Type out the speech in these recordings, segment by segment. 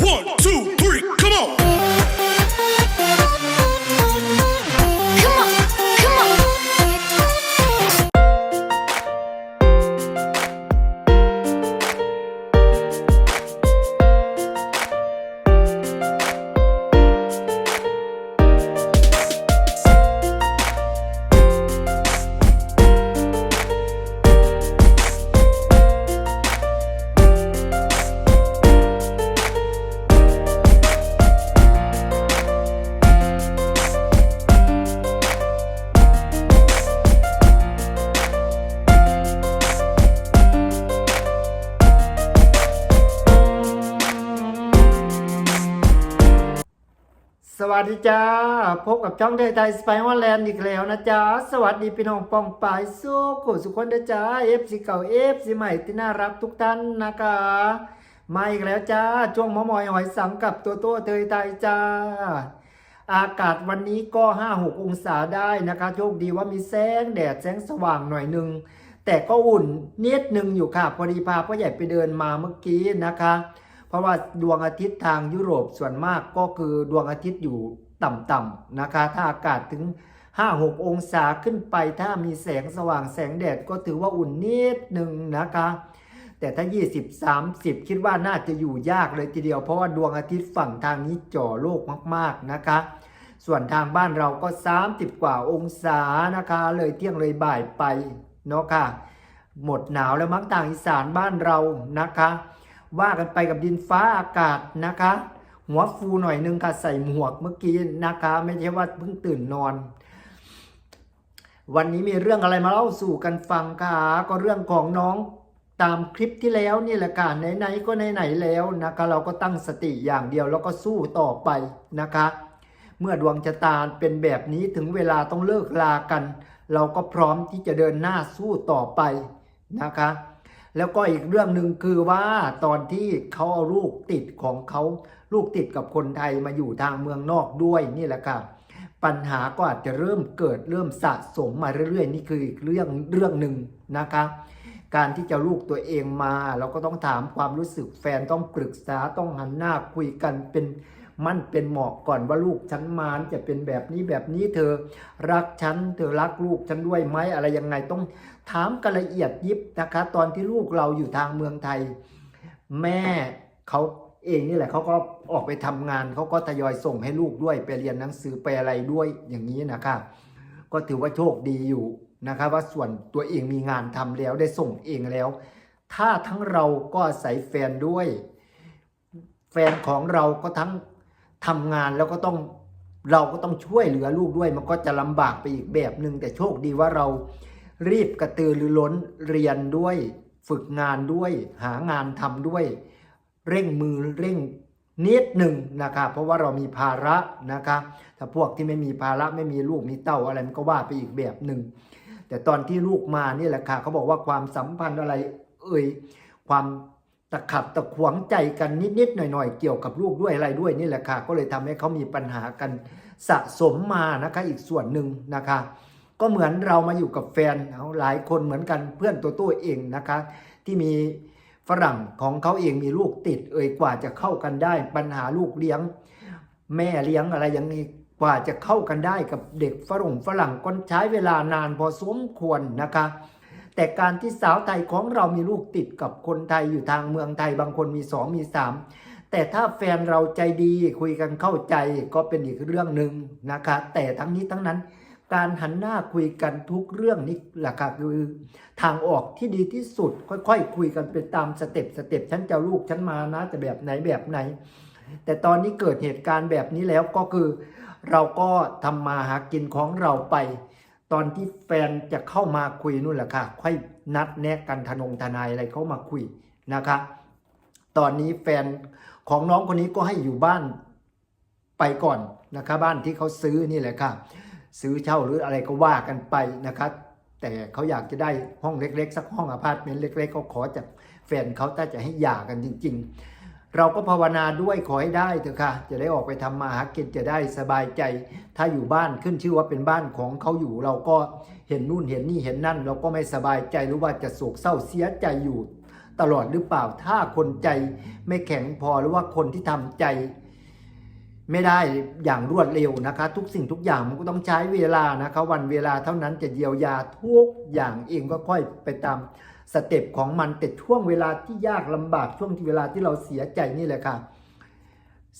One, two, สวัสดีจ้า พบกับช่องเดยไทยสไปฮอลแลนด์อีกแล้วนะจ๊ะสวัสดีพี่น้องปองปายสู้ขสุขคนนะจ๊ะเอฟซีเก่าเอฟซีใหม่ที่น่ารักทุกท่านนะคะมาอีกแล้วจ้าช่วงหมอมอยหอยสังกับตัวตัวเตยไทยจ้า อากาศวันนี้ก็ 5-6 องศาได้นะคะโชคดีว่ามีแสงแดดแสงสว่างหน่อยหนึ่งแต่ก็อุ่นนิดหนึ่งอยู่ค่ะพอดีพาพ่อใหญ่ไปเดินมาเมื่อกี้นะคะ เพราะว่าดวงอาทิตย์ทางยุโรปส่วนมากก็คือดวงอาทิตย์อยู่ต่ำๆนะคะ ถ้าอากาศถึง 5-6 องศาขึ้นไปถ้ามีแสงสว่างแสงแดดก็ถือว่าอุ่นนิดหนึ่งนะคะ แต่ถ้า 20-30 คิดว่าน่าจะอยู่ยากเลยทีเดียว เพราะว่าดวงอาทิตย์ฝั่งทางนี้จ่อโลกมากๆนะคะ ส่วนทางบ้านเราก็ 30 กว่าองศานะคะ เลยเที่ยงเลยบ่ายไปเนาะค่ะหมดหนาวแล้วมั้งทางอีสานบ้านเรานะคะ ว่ากันไปกับดินฟ้าอากาศนะคะ หัวฟูหน่อยนึงค่ะใส่หมวกเมื่อกี้นะคะ ไม่ใช่ว่าเพิ่งตื่นนอน วันนี้มีเรื่องอะไรมาเล่าสู่กันฟังค่ะก็เรื่องของน้องตามคลิปที่แล้วนี่แหละค่ะไหนๆก็ไหนๆแล้วนะคะ เราก็ตั้งสติอย่างเดียวแล้วก็สู้ต่อไปนะคะ เมื่อดวงชะตาเป็นแบบนี้ถึงเวลาต้องเลิกลากัน เราก็พร้อมที่จะเดินหน้าสู้ต่อไปนะคะ แล้วก็อีกเรื่องหนึ่งคือว่าตอนที่เขาเอาลูกติดของเขาลูกติดกับคนไทยมาอยู่ทางเมืองนอกด้วยนี่แหละค่ะปัญหาก็อาจจะเริ่มเกิดเริ่มสะสมมาเรื่อยๆ นี่คืออีกเรื่องเรื่องหนึ่งนะคะการที่จะลูกตัวเองมา เราก็ต้องถามความรู้สึกแฟนต้องปรึกษาต้องหันหน้าคุยกันเป็นมั่นเป็นเหมาะก่อนว่าลูกฉันมาจะเป็นแบบนี้แบบนี้เธอ รักฉันเธอรักลูกฉันด้วยไหมอะไรยังไงต้อง ถามกันละเอียดยิบนะคะ ตอนที่ลูกเราอยู่ทางเมืองไทย แม่เขาเองนี่แหละเขาก็ออกไปทำงานเขาก็ทยอยส่งให้ลูกด้วยไปเรียนหนังสือไปอะไรด้วยอย่างนี้นะคะก็ถือว่าโชคดีอยู่นะคะว่าส่วนตัวเองมีงานทำแล้วได้ส่งเองแล้ว ถ้าทั้งเราก็อาศัยแฟนด้วย แฟนของเราก็ทั้งทำงานแล้วก็ต้องเราก็ต้องช่วยเหลือลูกด้วย มันก็จะลำบากไปอีกแบบหนึ่งแต่โชคดีว่าเรา รีบกระตือรือร้นเรียนด้วย ฝึกงานด้วย หางานทำด้วย เร่งมือเร่งนิดหนึ่งนะคะเพราะว่าเรามีภาระนะคะถ้าพวกที่ไม่มีภาระไม่มีลูกมีเต้าอะไรมันก็ว่าไปอีกแบบหนึ่งแต่ตอนที่ลูกมานี่แหละค่ะเขาบอกว่าความสัมพันธ์อะไร เอ่ยความตะขัดตะขวงใจกันนิดๆหน่อยๆ เกี่ยวกับลูกด้วยอะไรด้วยนี่แหละค่ะก็เลยทำให้เขามีปัญหากันสะสมมานะคะอีกส่วนหนึ่งนะคะ ก็เหมือนเรามาอยู่กับแฟนหลายคนเหมือนกันเพื่อนตัวตัวเองนะคะ ที่มีฝรั่งของเขาเองมีลูกติด เอ่ยกว่าจะเข้ากันได้ ปัญหาลูกเลี้ยง แม่เลี้ยงอะไรอย่างนี้กว่าจะเข้ากันได้กับเด็กฝรั่งฝรั่งก็ใช้เวลานานพอสมควรนะคะ แต่การที่สาวไทยของเรามีลูกติดกับคนไทยอยู่ทางเมืองไทยบางคนมีสองมีสามแต่ถ้าแฟนเราใจดีคุยกันเข้าใจก็เป็นอีกเรื่องหนึ่งนะคะ แต่ทั้งนี้ทั้งนั้น การหันหน้าคุยกันทุกเรื่องนี้แหละค่ะคือทางออกที่ดีที่สุด ค่อยๆคุยกันไปตามสเต็ปสเต็ปฉันจะลูกฉันมานะจะแบบไหนแบบไหน แต่ตอนนี้เกิดเหตุการณ์แบบนี้แล้วก็คือ เราก็ทำมาหากินของเราไป ตอนที่แฟนจะเข้ามาคุยนู่นแหละค่ะ ค่อยนัดแนะกันทนงทนายอะไรเข้ามาคุยนะคะ ตอนนี้แฟนของน้องคนนี้ก็ให้อยู่บ้านไปก่อนนะคะ บ้านที่เขาซื้อนี่แหละค่ะ ซื้อเช่าหรืออะไรก็ว่ากันไปนะคะแต่เขาอยากจะได้ห้องเล็ก ๆ สักห้องอพาร์ตเมนต์เล็ก ๆ เขาขอจากแฟนเขาถ้าจะให้หย่ากันจริง ๆ เราก็ภาวนาด้วยขอให้ได้เถอะค่ะ จะได้ออกไปทำมาหากินจะได้สบายใจ ถ้าอยู่บ้านขึ้นชื่อว่าเป็นบ้านของเขาอยู่ เราก็เห็นนู่นเห็นนี่เห็นนั่น เราก็ไม่สบายใจหรือว่าจะโศกเศร้าเสียใจอยู่ตลอดหรือเปล่าถ้าคนใจไม่แข็งพอหรือว่าคนที่ทำใจ ไม่ได้อย่างรวดเร็วนะคะ ทุกสิ่งทุกอย่างมันก็ต้องใช้เวลานะคะวันเวลาเท่านั้นจะเยียวยาทุกอย่างเองก็ค่อยไปตามสเต็ปของมันแต่ช่วงเวลาที่ยากลำบากช่วงที่เวลาที่เราเสียใจนี่แหละค่ะ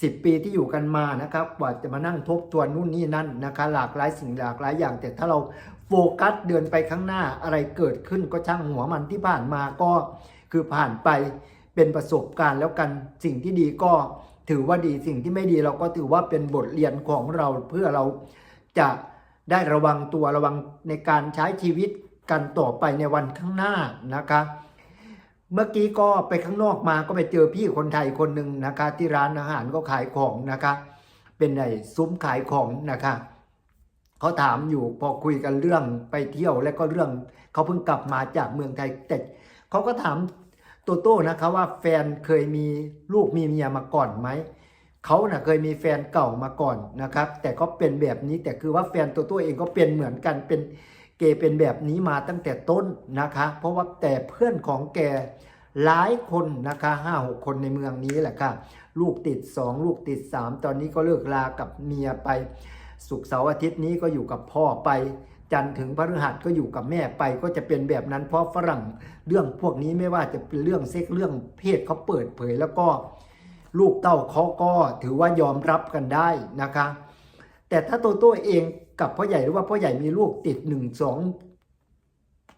สิบปีที่อยู่กันมานะครับกว่าจะมานั่งทบทวนนู่นนี่นั่นนะคะ หลากหลายสิ่งหลากหลายอย่าง แต่ถ้าเราโฟกัสเดินไปข้างหน้าอะไรเกิดขึ้นก็ช่างหัวมันที่ผ่านมาก็คือผ่านไปเป็นประสบการณ์แล้วกันสิ่งที่ดีก็ ถือว่าดีสิ่งที่ไม่ดีเราก็ถือว่าเป็นบทเรียนของเราเพื่อเราจะได้ระวังตัวระวังในการใช้ชีวิตกันต่อไปในวันข้างหน้านะคะ เมื่อกี้ก็ไปข้างนอกมาก็ไปเจอพี่คนไทยคนหนึ่งนะคะ ที่ร้านอาหารก็ขายของนะคะ เป็นไอ้ซุ้มขายของนะคะเขาถามอยู่พอคุยกันเรื่องไปเที่ยว แล้วก็เรื่องเขาเพิ่งกลับมาจากเมืองไทยแต่เขาก็ถาม โตโต้นะคะว่าแฟนเคยมีลูกมีเมียมาก่อนไหมเขาเน่ะเคยมีแฟนเก่ามาก่อนนะครับ แต่ก็เป็นแบบนี้แต่คือว่าแฟนโตโต้เองก็เป็นเหมือนกันเป็นเกย์เป็นแบบนี้มาตั้งแต่ต้นนะคะ เพราะว่าแต่เพื่อนของแกหลายคนนะคะห้าหกคนในเมืองนี้แหละค่ะ ลูกติดสองลูกติดสามตอนนี้ก็เลิกลากับเมียไป สุกเสาร์อาทิตย์นี้ก็อยู่กับพ่อไป จันทร์ถึงพฤหัสก็อยู่กับแม่ไปก็จะเป็นแบบนั้น เพราะฝรั่งเรื่องพวกนี้ไม่ว่าจะเป็นเรื่องเซ็กเรื่องเพศเขาเปิดเผยแล้วก็ลูกเต้าเขาก็ถือว่ายอมรับกันได้นะคะ แต่ถ้าตัวตัวเองกับพ่อใหญ่หรือว่าพ่อใหญ่มีลูกติดหนึ่งสอง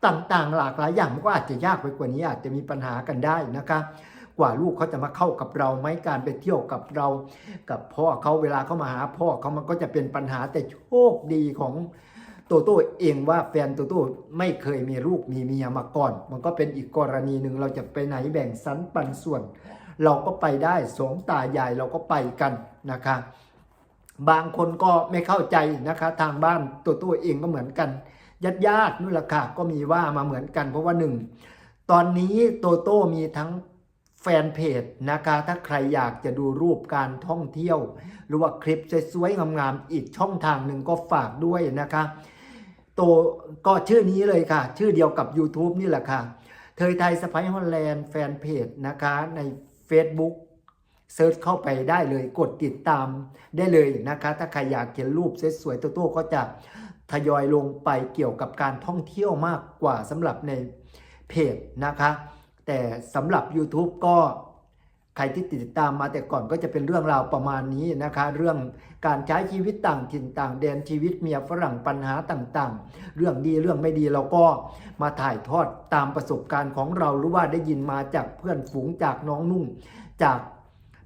ต่างๆ หลากหลายอย่างมันก็อาจจะยากไปกว่านี้อาจจะมีปัญหากันได้นะคะ กว่าลูกเขาจะมาเข้ากับเราไหมการไปเที่ยวกับเรา กับพ่อเขาเวลาเขามาหาพ่อเขามันก็จะเป็นปัญหาแต่โชคดีของ โตโต้เองว่าแฟนโตโต้ไม่เคยมีลูกมีเมียมาก่อน มันก็เป็นอีกกรณีหนึ่งเราจะไปไหนแบ่งสรรปันส่วน เราก็ไปได้สองตายายเราก็ไปกันนะคะ บางคนก็ไม่เข้าใจนะคะ ทางบ้านตัวตัวเองก็เหมือนกันญาติญาตินู่นละค่ะก็มีว่ามาเหมือนกัน เพราะว่าหนึ่งตอนนี้โตโต้มีทั้งแฟนเพจนะคะ ถ้าใครอยากจะดูรูปการท่องเที่ยว หรือว่าคลิปสวยๆงามๆอีกช่องทางหนึ่งก็ฝากด้วยนะคะ ตก็ชื่อนี้เลยค่ะ ชื่อเดียวกับ YouTube นี่แหละค่ะเทยไทยสไปฮอลแลนด์แฟนเพจนะคะใน Facebook เซิร์ชเข้าไปได้เลยกดติดตามได้เลยนะคะ ถ้าใครอยากเห็นรูปสวยๆโตโต้ก็จะทยอยลงไปเกี่ยวกับการท่องเที่ยวมากกว่าสำหรับในเพจนะคะ แต่สำหรับ YouTube ก็ ใครที่ติดตามมาแต่ก่อนก็จะเป็นเรื่องราวประมาณนี้นะคะ เรื่องการใช้ชีวิตต่างถิ่นต่างแดนชีวิตเมียฝรั่งปัญหาต่างๆ เรื่องดีเรื่องไม่ดีเราก็มาถ่ายทอดตามประสบการณ์ของเราหรือว่าได้ยินมาจากเพื่อนฝูงจากน้องนุ่ง จาก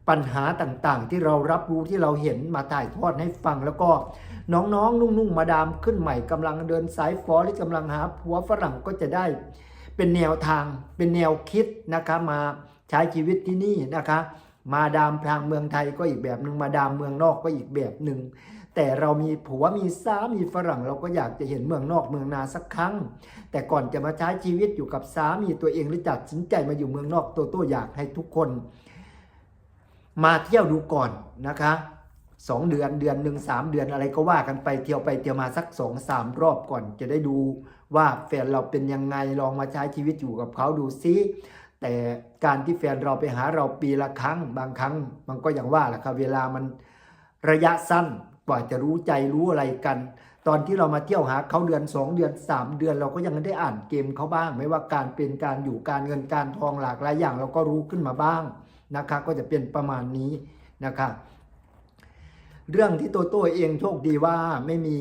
ปัญหาต่างๆ ที่เรารับรู้ที่เราเห็นมาถ่ายทอดให้ฟังแล้วก็น้องๆ นุ่งๆ มาดามขึ้นใหม่กำลังเดินสายฟอหรือกำลังหาผัวฝรั่งก็จะได้ เป็นแนวทางเป็นแนวคิดนะคะมา ใช้ชีวิตที่นี่นะคะ มาดามทางเมืองไทยก็อีกแบบหนึ่งมาดามเมืองนอกก็อีกแบบหนึ่งแต่เรามีผัวมีสามีฝรั่ง เราก็อยากจะเห็นเมืองนอกเมืองนาสักครั้ง แต่ก่อนจะมาใช้ชีวิตอยู่กับสามีตัวเองหรือจัดสินใจมาอยู่เมืองนอกตัวตัวอยากให้ทุกคน มาเที่ยวดูก่อนนะคะสองเดือนเดือนหนึ่งสามเดือนอะไรก็ว่ากันไปเที่ยวไปเที่ยวมาสักสองสามรอบก่อน จะได้ดูว่าแฟนเราเป็นยังไงลองมาใช้ชีวิตอยู่กับเขาดูซิ แต่การที่แฟนเราไปหาเราปีละครั้ง บางครั้งมันก็อย่างว่าแหละครับเวลามันระยะสั้นกว่าจะรู้ใจรู้อะไรกัน ตอนที่เรามาเที่ยวหาเขาเดือน 2 เดือน 3 เดือน เราก็ยังได้อ่านเกมเขาบ้าง ไม่ว่าการเป็นการอยู่การเงินการทองหลากหลายอย่างเราก็รู้ขึ้นมาบ้างนะคะก็จะเป็นประมาณนี้นะคะเรื่องที่โตโต้เองโชคดีว่าไม่มี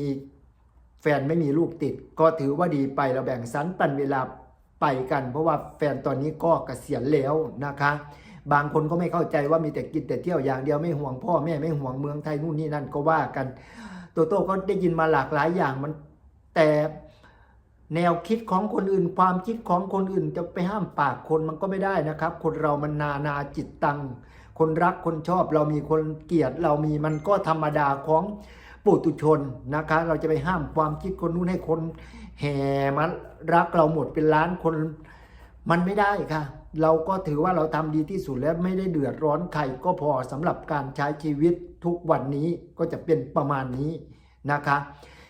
แฟนไม่มีลูกติด ก็ถือว่าดีไปเราแบ่งสรรปันเวลา ไปกัน เพราะว่าแฟนตอนนี้ก็เกษียณแล้วนะคะ บางคนก็ไม่เข้าใจว่ามีแต่กินแต่เที่ยวอย่างเดียวไม่ห่วงพ่อแม่ไม่ห่วงเมืองไทยนู่นนี่นั่นก็ว่ากันโตโต้ก็ได้ยินมาหลากหลายอย่างมันแต่แนวคิดของคนอื่นความคิดของคนอื่นจะไปห้ามปากคนมันก็ไม่ได้นะครับ คนเรามันนานาจิตตัง คนรักคนชอบเรามีคนเกลียดเรามีมันก็ธรรมดาของ ปุตุชนนะคะ เราจะไปห้ามความคิดคนนู้นให้คนแห่มารักเราหมดเป็นล้านคนมันไม่ได้ค่ะ เราก็ถือว่าเราทำดีที่สุดแล้วไม่ได้เดือดร้อนใครก็พอสำหรับการใช้ชีวิตทุกวันนี้ก็จะเป็นประมาณนี้นะคะ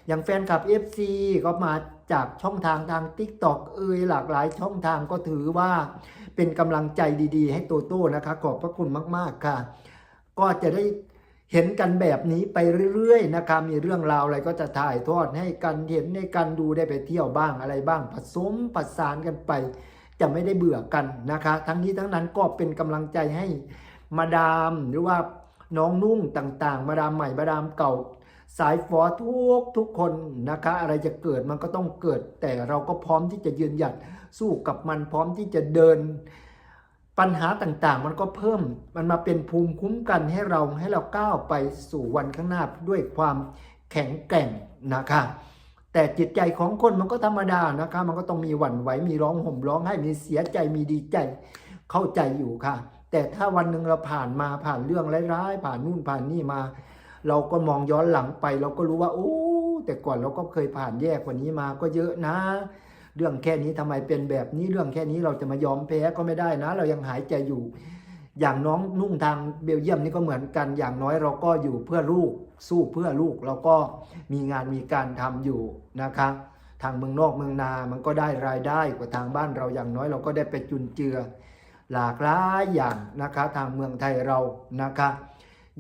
อย่างแฟนคลับ FC ก็มาจากช่องทางทาง TikTok เอ่ยหลากหลายช่องทางก็ถือว่าเป็นกำลังใจดีๆ ให้โตโต้นะคะ ขอบพระคุณมากๆค่ะ ก็จะได้ เห็นกันแบบนี้ไปเรื่อยๆนะคะมีเรื่องราวอะไรก็จะถ่ายทอดให้กันเห็นให้กันดูได้ไปเที่ยวบ้างอะไรบ้างผสมผสานกันไป จะไม่ได้เบื่อกันนะคะ ทั้งนี้ทั้งนั้นก็เป็นกำลังใจให้มาดามหรือว่าน้องนุ่งต่างๆ มาดามใหม่มาดามเก่า สายฟอทุกทุกคนนะคะ อะไรจะเกิดมันก็ต้องเกิด แต่เราก็พร้อมที่จะยืนหยัดสู้กับมันพร้อมที่จะเดิน ปัญหาต่างๆ มันก็เพิ่มมันมาเป็นภูมิคุ้มกันให้เราให้เราก้าวไปสู่วันข้างหน้าด้วยความแข็งแกร่งนะคะแต่จิตใจของคนมันก็ธรรมดานะคะ มันก็ต้องมีหวั่นไหวมีร้องห่มร้องไห้มีเสียใจมีดีใจเข้าใจอยู่ค่ะ แต่ถ้าวันหนึ่งเราผ่านมาผ่านเรื่องร้ายๆผ่านนู่นผ่านนี่มา เราก็มองย้อนหลังไป เราก็รู้ว่าโอ้แต่ก่อนเราก็เคยผ่านแย่กว่านี้มาก็เยอะนะ เรื่องแค่นี้ทำไมเป็นแบบนี้เรื่องแค่นี้เราจะมายอมแพ้ก็ไม่ได้นะ เรายังหายใจอยู่ อย่างน้องนุ่งทางเบลเยียมนี่ก็เหมือนกัน อย่างน้อยเราก็อยู่เพื่อลูกสู้เพื่อลูกเราก็มีงานมีการทำอยู่นะคะทางเมืองนอกเมืองนา มันก็ได้รายได้กว่าทางบ้านเราอย่างน้อยเราก็ได้ไปจุนเจือ หลากหลายอย่างนะคะทางเมืองไทยเรานะคะ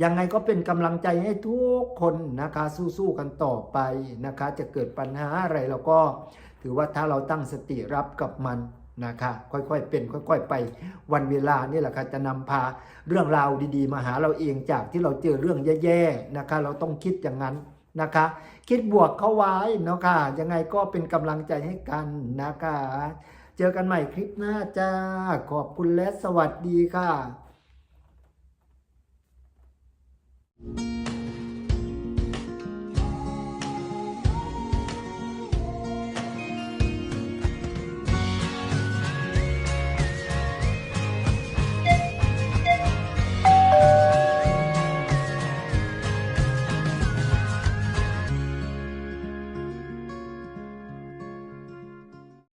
ยังไงก็เป็นกำลังใจให้ทุกคนนะคะสู้ๆกันต่อไปนะคะ จะเกิดปัญหาอะไรเราก็ ถือว่าถ้าเราตั้งสติรับกับมันนะคะค่อยๆ เป็นค่อย ๆ ไปวันเวลานี่แหละค่ะจะนำพาเรื่องราวดีๆ มาหาเราเองจากที่เราเจอเรื่องแย่ๆนะคะ เราต้องคิดอย่างนั้นนะคะ คิดบวกเข้าไว้เนาะค่ะยังไงก็เป็นกำลังใจให้กันนะคะ เจอกันใหม่คลิปหน้าจ้าขอบคุณและสวัสดีค่ะ